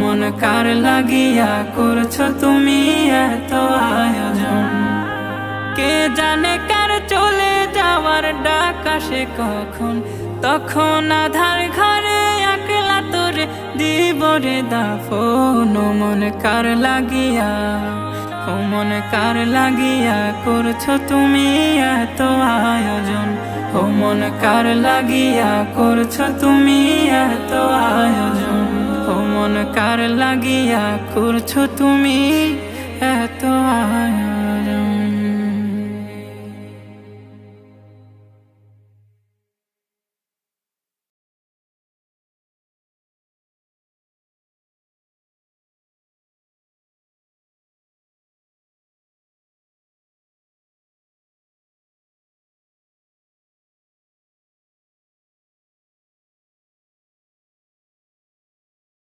মন কার লাগিয়া করছ তুমি এত আয়োজন? কে জানে কার চলে যাওয়ার ডাক কখন? তখন আধার ঘরে একলা তোরে দিব রে দাফন। মন কার লাগিয়া, ও মন কার লাগিয়া করছ তুমি এত আয়োজন? ও মন কার লাগিয়া করছ তুমি এত আয়োজন মন কার লাগিয়া করছ তুমি?